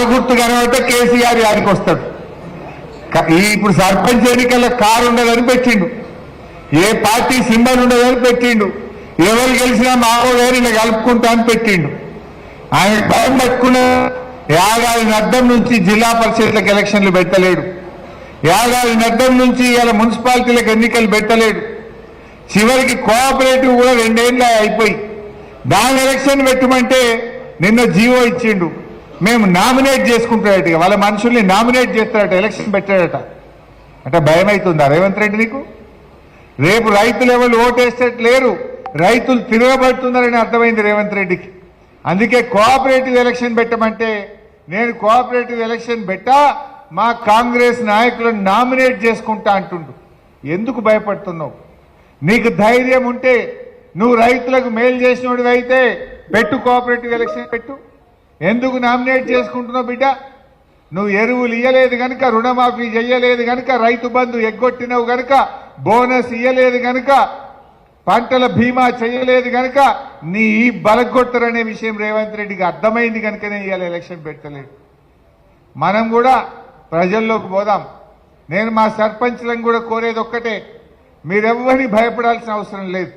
Car గుర్తు కనబడితే కేసీఆర్ యాడికి వస్తాడు. ఇప్పుడు సర్పంచ్ ఎన్నికల్లో కారు ఉండదని పెట్టిండు. ఏ పార్టీ సింబల్ ఉండదని పెట్టిండు. ఎవరు గెలిచినా మావో వేరు ఇలా కలుపుకుంటా అని పెట్టిండు. ఆయన భయం పట్టుకున్న ఏడాది నద్దం నుంచి జిల్లా పరిషత్లకు ఎలక్షన్లు పెట్టలేడు. ఏడాది నద్దం నుంచి ఇలా మున్సిపాలిటీలకు ఎన్నికలు పెట్టలేడు. చివరికి కోఆపరేటివ్ కూడా రెండేళ్ళు అయిపోయి. దాని ఎలక్షన్ పెట్టమంటే నిన్న జీవో ఇచ్చిండు. మేము నామినేట్ చేసుకుంటాడట ఇక. వాళ్ళ మనుషుల్ని నామినేట్ చేస్తాడట ఎలక్షన్ పెట్టాడట అంటే భయం అవుతుందా రేవంత్ రెడ్డి నీకు? రేపు రైతులు ఎవరు ఓటేసేటట్టు లేరు రైతులు తిరగబడుతున్నారని అర్థమైంది రేవంత్ రెడ్డికి. అందుకే కోఆపరేటివ్ ఎలక్షన్ పెట్టమంటే నేను కోఆపరేటివ్ ఎలక్షన్ పెట్టా మా కాంగ్రెస్ నాయకులను నామినేట్ చేసుకుంటా అంటుండు. ఎందుకు భయపడుతున్నావు? నీకు ధైర్యం ఉంటే నువ్వు రైతులకు మేలు చేసినోడివి అయితే పెట్టు కోఆపరేటివ్ ఎలక్షన్ పెట్టు. ఎందుకు నామినేట్ చేసుకుంటున్నావు బిడ్డ? నువ్వు ఎరువులు ఇయ్యలేదు కనుక రుణమాఫీ చెయ్యలేదు కనుక రైతు బంధు ఎగ్గొట్టినవు గనుక బోనస్ ఇయ్యలేదు కనుక పంటల బీమా చేయలేదు కనుక నీ ఈ బలగొట్టరనే విషయం రేవంత్ రెడ్డికి అర్థమైంది కనుకనే ఇవాళ ఎలక్షన్ పెట్టలేదు. మనం కూడా ప్రజల్లోకి పోదాం. నేను మా సర్పంచ్లను కూడా కోరేది ఒక్కటే మీరెవ్వరిని భయపడాల్సిన అవసరం లేదు.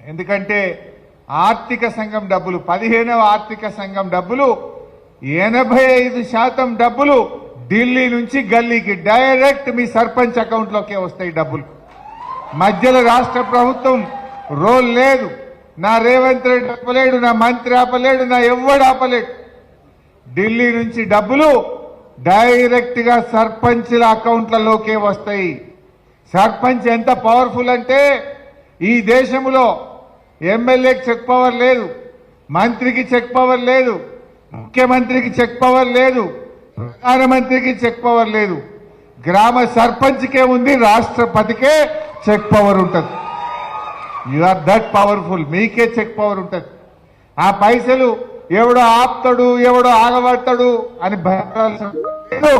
ఎందుకంటే ఆర్థిక సంఘం డబ్బులు పదిహేనవ ఆర్థిక సంఘం డబ్బులు ఎనభై ఐదు శాతం డబ్బులు ఢిల్లీ నుంచి గల్లీకి డైరెక్ట్ మీ సర్పంచ్ అకౌంట్లోకే వస్తాయి డబ్బులు. మధ్యలో రాష్ట్ర ప్రభుత్వం రోల్ లేదు. నా రేవంత్ రెడ్డి ఆపలేడు నా మంత్రి ఆపలేడు నా ఎవ్వడు ఆపలేడు. ఢిల్లీ నుంచి డబ్బులు డైరెక్ట్గా సర్పంచ్ల అకౌంట్లలోకే వస్తాయి. సర్పంచ్ ఎంత పవర్ఫుల్ అంటే ఈ దేశంలో ఎమ్మెల్యేకి చెక్ పవర్ లేదు. మంత్రికి చెక్ పవర్ లేదు. ముఖ్యమంత్రికి చెక్ పవర్ లేదు. ప్రధానమంత్రికి చెక్ పవర్ లేదు. గ్రామ సర్పంచ్కే ఉంది రాష్ట్రపతికే చెక్ పవర్ ఉంటుంది. యు ఆర్ దట్ పవర్ఫుల్ మీకే చెక్ పవర్ ఉంటుంది. ఆ పైసలు ఎవడో ఆపుతాడు ఎవడో ఆగబడతాడు అని భయపడాల్సిన లేదు.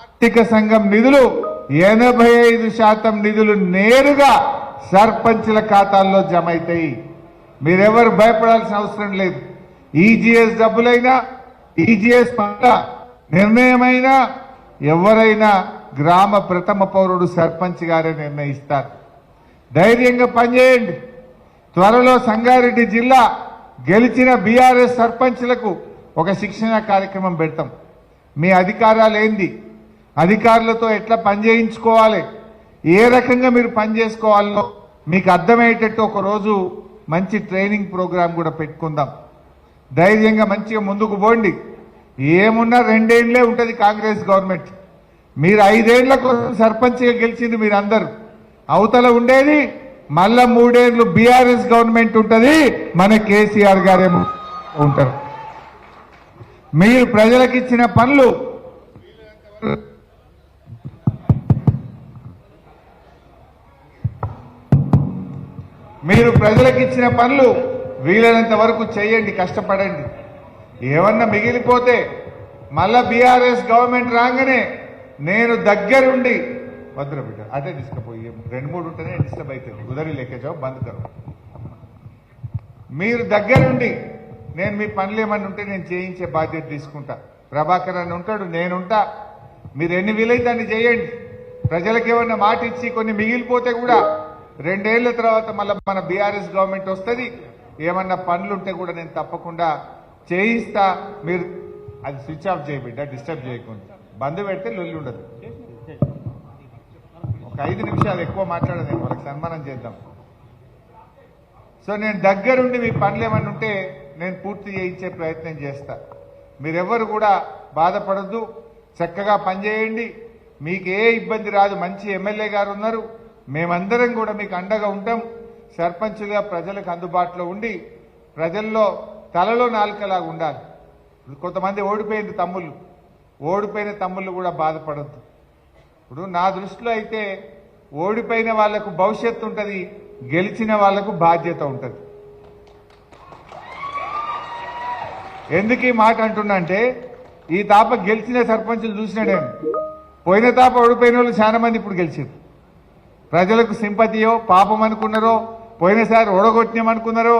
ఆర్థిక సంఘం నిధులు ఎనభై ఐదు శాతం నిధులు నేరుగా సర్పంచ్ల ఖాతాల్లో జమ అవుతాయి మీరెవరు భయపడాల్సిన అవసరం లేదు. ఈజీఎస్ డబ్బులైనా ఈజీఎస్ పంట నిర్ణయమైనా ఎవరైనా గ్రామ ప్రథమ పౌరుడు సర్పంచ్ గారే నిర్ణయిస్తారు. ధైర్యంగా పనిచేయండి. త్వరలో సంగారెడ్డి జిల్లా గెలిచిన బీఆర్ఎస్ సర్పంచ్లకు ఒక శిక్షణ కార్యక్రమం పెడతాం. మీ అధికారాలు ఏంది? అధికారులతో ఎట్లా పనిచేయించుకోవాలి? ఏ రకంగా మీరు పని చేసుకోవాలో మీకు అర్థమయ్యేటట్టు ఒక రోజు మంచి ట్రైనింగ్ ప్రోగ్రాం కూడా పెట్టుకుందాం. ధైర్యంగా మంచిగా ముందుకు పోండి. ఏమున్నా రెండేళ్ళే ఉంటుంది కాంగ్రెస్ గవర్నమెంట్. మీరు ఐదేళ్ళ కోసం సర్పంచ్గా గెలిచింది మీరు అందరు అవతల ఉండేది మళ్ళా మూడేళ్ళు బీఆర్ఎస్ గవర్నమెంట్ ఉంటుంది మన కేసీఆర్ గారేమో ఉంటారు. మీరు ప్రజలకు ఇచ్చిన పనులు మీరు ప్రజలకు ఇచ్చిన పనులు వీలైనంత వరకు చేయండి కష్టపడండి. ఏమన్నా మిగిలిపోతే మళ్ళా బీఆర్ఎస్ గవర్నమెంట్ రాగానే నేను దగ్గరుండి భద్ర బిడ్డ అదే తీసుకుపోయి రెండు మూడు ఉంటేనే డిస్టర్బ్ అవుతుంది. కుదరి లెక్క బంద్ కరు మీరు దగ్గరుండి నేను మీ పనులు ఏమన్నా ఉంటే నేను చేయించే బాధ్యత తీసుకుంటా. ప్రభాకర్ అని ఉంటాడు నేనుంటా. మీరు ఎన్ని వీలైతే అన్ని చేయండి. ప్రజలకు ఏమన్నా మాట ఇచ్చి కొన్ని మిగిలిపోతే కూడా రెండేళ్ళ తర్వాత మళ్ళీ మన బీఆర్ఎస్ గవర్నమెంట్ వస్తుంది. ఏమన్నా పనులు ఉంటే కూడా నేను తప్పకుండా చేయిస్తా. మీరు అది స్విచ్ ఆఫ్ చేయబిడ్డ డిస్టర్బ్ చేయకుండా. బంద్ పెడితే లొల్లి ఉండదు. ఒక ఐదు నిమిషాలు ఎక్కువ మాట్లాడదు వాళ్ళకి సన్మానం చేద్దాం. సో నేను దగ్గరుండి మీ పనులు ఏమన్నా ఉంటే నేను పూర్తి చేయించే ప్రయత్నం చేస్తా. మీరెవ్వరు కూడా బాధపడద్దు. చక్కగా పనిచేయండి మీకు ఏ ఇబ్బంది రాదు. మంచి ఎమ్మెల్యే గారు ఉన్నారు మేమందరం కూడా మీకు అండగా ఉంటాం. సర్పంచ్గా ప్రజలకు అందుబాటులో ఉండి ప్రజల్లో తలలో నాలుకలాగా ఉండాలి. కొంతమంది ఓడిపోయింది తమ్ముళ్ళు. ఓడిపోయిన తమ్ముళ్ళు కూడా బాధపడద్దు. ఇప్పుడు నా దృష్టిలో అయితే ఓడిపోయిన వాళ్ళకు భవిష్యత్తు ఉంటుంది గెలిచిన వాళ్ళకు బాధ్యత ఉంటుంది. ఎందుకు ఈ మాట అంటున్నా అంటే ఈ తాప గెలిచిన సర్పంచులు చూసినా పోయిన తాప ఓడిపోయిన వాళ్ళు చాలా మంది ఇప్పుడు గెలిచారు. ప్రజలకు సింపతియో పాపం అనుకున్నారో పోయినసారి ఓడగొట్టినామనుకున్నారో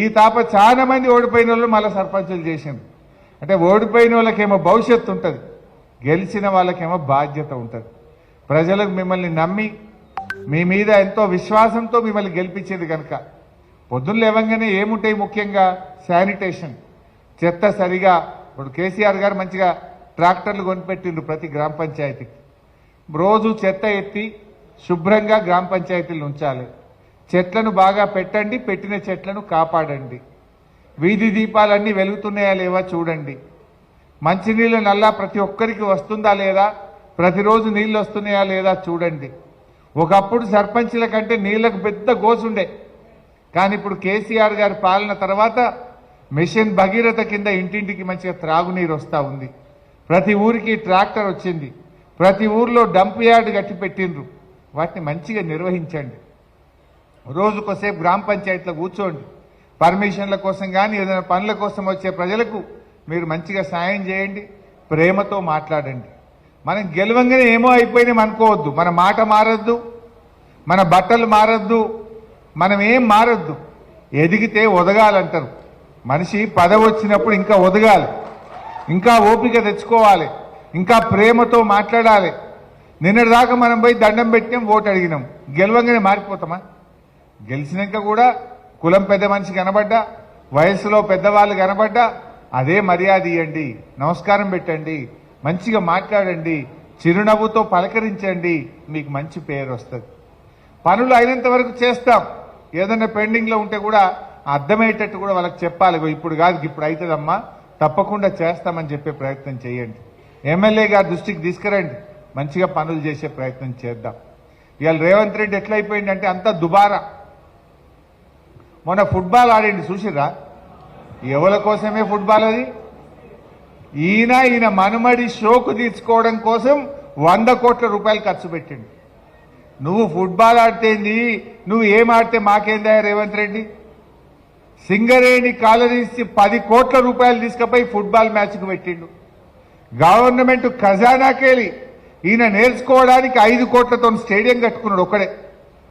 ఈ తాప చాలా మంది ఓడిపోయిన వాళ్ళు మళ్ళీ సర్పంచులు చేసింది అంటే ఓడిపోయిన వాళ్ళకేమో భవిష్యత్తు ఉంటుంది గెలిచిన వాళ్ళకేమో బాధ్యత ఉంటుంది. ప్రజలకు మిమ్మల్ని నమ్మి మీ మీద ఎంతో విశ్వాసంతో మిమ్మల్ని గెలిపించేది కనుక పొద్దున్న లేవంగానే ఏముంటాయి ముఖ్యంగా? శానిటేషన్. చెత్త సరిగా ఇప్పుడు కేసీఆర్ గారు మంచిగా ట్రాక్టర్లు కొనిపెట్టిండ్రు ప్రతి గ్రామ పంచాయతీకి. రోజు చెత్త ఎత్తి శుభ్రంగా గ్రామ పంచాయతీలు ఉంచాలి. చెట్లను బాగా పెట్టండి పెట్టిన చెట్లను కాపాడండి. వీధి దీపాలన్నీ వెలుగుతున్నాయా లేవా చూడండి. మంచినీళ్ళ నల్లా ప్రతి ఒక్కరికి వస్తుందా లేదా? ప్రతిరోజు నీళ్ళు వస్తున్నాయా లేదా చూడండి. ఒకప్పుడు సర్పంచ్ల కంటే నీళ్ళకు పెద్ద గోసుండే. కానీ ఇప్పుడు కేసీఆర్ గారి పాలన తర్వాత మిషన్ భగీరథ కింద ఇంటింటికి మంచిగా త్రాగునీరు వస్తూ ఉంది. ప్రతి ఊరికి ట్రాక్టర్ వచ్చింది. ప్రతి ఊర్లో డంప్ యార్డ్ కట్టి పెట్టిండ్రు వాటిని మంచిగా నిర్వహించండి. రోజుకోసేపు గ్రామ పంచాయతీలో కూర్చోండి. పర్మిషన్ల కోసం కానీ ఏదైనా పనుల కోసం వచ్చే ప్రజలకు మీరు మంచిగా సాయం చేయండి ప్రేమతో మాట్లాడండి. మనం గెలవంగానే ఏమో అయిపోయినాం అనుకోవద్దు. మన మాట మారద్దు మన బట్టలు మారద్దు మనం ఏం మారద్దు. ఎదిగితే ఒదగాలంటారు. మనిషి పదవి వచ్చినప్పుడు ఇంకా ఒదగాలి. ఇంకా ఓపిక తెచ్చుకోవాలి. ఇంకా ప్రేమతో మాట్లాడాలి. నిన్నటిదాకా మనం పోయి దండం పెట్టినాం ఓటు అడిగినాం. గెలవంగానే మారిపోతామా? గెలిచినాక కూడా కులం పెద్ద మనిషి కనబడ్డా వయసులో పెద్దవాళ్ళు కనబడ్డా అదే మర్యాద ఇవ్వండి నమస్కారం పెట్టండి మంచిగా మాట్లాడండి చిరునవ్వుతో పలకరించండి మీకు మంచి పేరు వస్తుంది. పనులు అయినంత వరకు చేస్తాం. ఏదైనా పెండింగ్లో ఉంటే కూడా అర్థమయ్యేటట్టు కూడా వాళ్ళకి చెప్పాలి ఇప్పుడు కాదు ఇప్పుడు అవుతుందమ్మా తప్పకుండా చేస్తామని చెప్పే ప్రయత్నం చేయండి. ఎమ్మెల్యే గారి దృష్టికి తీసుకురండి. మంచిగా పనులు చేసే ప్రయత్నం చేద్దాం. ఇవాళ రేవంత్ రెడ్డి ఎట్లయిపోయిందంటే అంతా దుబారా. మొన్న ఫుట్బాల్ ఆడండి చూసిరా ఎవరి కోసమే ఫుట్బాల్ అది? ఈయన ఈయన మనుమడి షోకు తీర్చుకోవడం కోసం వంద కోట్ల రూపాయలు ఖర్చు పెట్టిండు. నువ్వు ఫుట్బాల్ ఆడితేంది? నువ్వు ఏం ఆడితే మాకేందా రేవంత్ రెడ్డి? సింగరేణి కాలనీస్ పది కోట్ల రూపాయలు తీసుకుపోయి ఫుట్బాల్ మ్యాచ్కు పెట్టిండు. గవర్నమెంట్ ఖజానాకెళ్ళి ఈయన నేర్చుకోవడానికి ఐదు కోట్లతో స్టేడియం కట్టుకున్నాడు ఒక్కడే.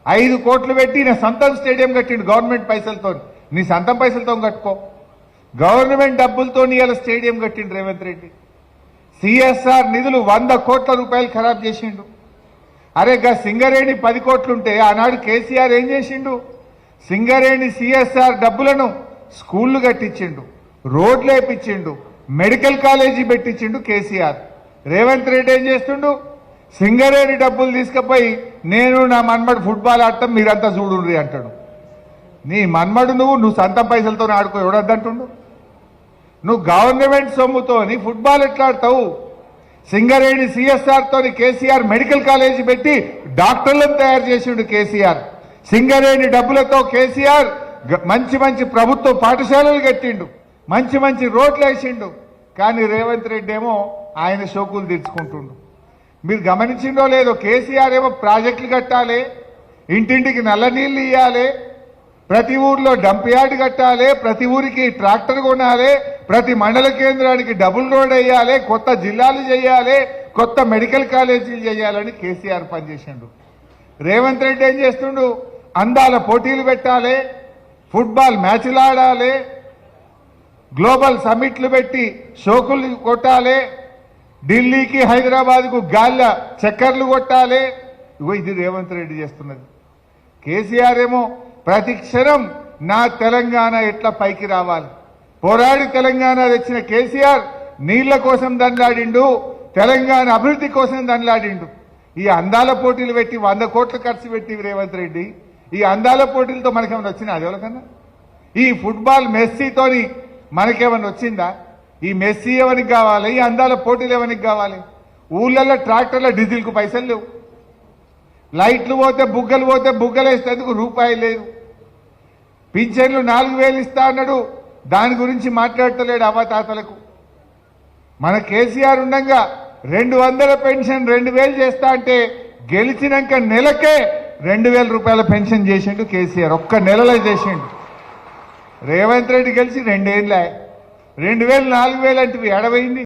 ఐదు కోట్లు పెట్టి ఈయన సొంతం స్టేడియం కట్టిండు గవర్నమెంట్ పైసలతో. నీ సొంతం పైసలతో కట్టుకో. గవర్నమెంట్ డబ్బులతో ఇవాళ స్టేడియం కట్టిండు రేవంత్ రెడ్డి. సిఎస్ఆర్ నిధులు వంద కోట్ల రూపాయలు ఖరాబ్ చేసిండు. అరే గా సింగరేణి పది కోట్లుంటే ఆనాడు కేసీఆర్ ఏం చేసిండు? సింగరేణి సిఎస్ఆర్ డబ్బులను స్కూళ్ళు కట్టించిండు రోడ్లు వేపించిండు మెడికల్ కాలేజీ పెట్టించిండు కేసీఆర్. రేవంత్ రెడ్డి ఏం చేస్తుండు? సింగరేణి డబ్బులు తీసుకుపోయి నేను నా మన్మడు ఫుట్బాల్ ఆడటం మీరంతా చూడుండ్రి అంటాడు. నీ మన్మడు నువ్వు నువ్వు సొంత పైసలతో ఆడుకో ఎవడద్దంటుండు? నువ్వు గవర్నమెంట్ సొమ్ముతోని ఫుట్బాల్ ఎట్లా ఆడతావు? సింగరేణి సిఎస్ఆర్తోని కేసీఆర్ మెడికల్ కాలేజీ పెట్టి డాక్టర్లను తయారు చేసిండు కేసీఆర్. సింగరేణి డబ్బులతో కేసీఆర్ మంచి మంచి ప్రభుత్వ పాఠశాలలు కట్టిండు. మంచి మంచి రోడ్లు వేసిండు. కానీ రేవంత్ రెడ్డి ఏమో ఆయన షోకులు తీర్చుకుంటుండు. మీరు గమనించిండో లేదో కేసీఆర్ ఏమో ప్రాజెక్టులు కట్టాలి ఇంటింటికి నల్ల నీళ్ళు ఇవ్వాలి ప్రతి ఊర్లో డంప్ యార్డ్ కట్టాలి ప్రతి ఊరికి ట్రాక్టర్ కొనాలి ప్రతి మండల కేంద్రానికి డబుల్ రోడ్ వేయాలి కొత్త జిల్లాలు చేయాలి కొత్త మెడికల్ కాలేజీలు చేయాలని కేసీఆర్ పనిచేసిండు. రేవంత్ రెడ్డి ఏం చేస్తుండు? అందాల పోటీలు పెట్టాలి ఫుట్బాల్ మ్యాచ్లు ఆడాలి గ్లోబల్ సమ్మిట్లు పెట్టి షోకులు కొట్టాలి ఢిల్లీకి హైదరాబాద్కు గాల్ల చక్కర్లు కొట్టాలి. ఇగో ఇది రేవంత్ రెడ్డి చేస్తున్నది. కేసీఆర్ ఏమో ప్రతి క్షణం నా తెలంగాణ ఎట్లా పైకి రావాలి? పోరాడి తెలంగాణ తెచ్చిన కేసీఆర్ నీళ్ళ కోసం దండలాడిండు తెలంగాణ అభివృద్ధి కోసం దండలాడిండు ఈ అందాల పోటీలు పెట్టి వంద కోట్లు ఖర్చు పెట్టి రేవంత్ రెడ్డి ఈ అందాల పోటీలతో మనకేమైనా వచ్చినా అది కన్నా ఈ ఫుట్బాల్ మెస్సీతోని మనకేమన్నా వచ్చిందా? ఈ మెస్సీ ఎవరికి కావాలి? ఈ అందాల పోటీలు ఎవరికి కావాలి? ఊళ్ళల్లో ట్రాక్టర్ల డీజిల్కు పైసలు లేవు. లైట్లు పోతే బుగ్గలు పోతే బుగ్గలు వేసేందుకు రూపాయి లేదు. పింఛన్లు నాలుగు వేలు ఇస్తా అన్నాడు. దాని గురించి మాట్లాడతలేడు అవతాతలకు మన కేసీఆర్ ఉండగా రెండు వందల పెన్షన్ రెండు వేలు చేస్తా అంటే గెలిచినాక నెలకే రెండు వేల రూపాయల పెన్షన్ చేసిండు కేసీఆర్. ఒక్క నెలలో చేసిండు. రేవంత్ రెడ్డి గెలిచి రెండేళ్ళ రెండు వేలు నాలుగు వేలు అంటే ఎడవైంది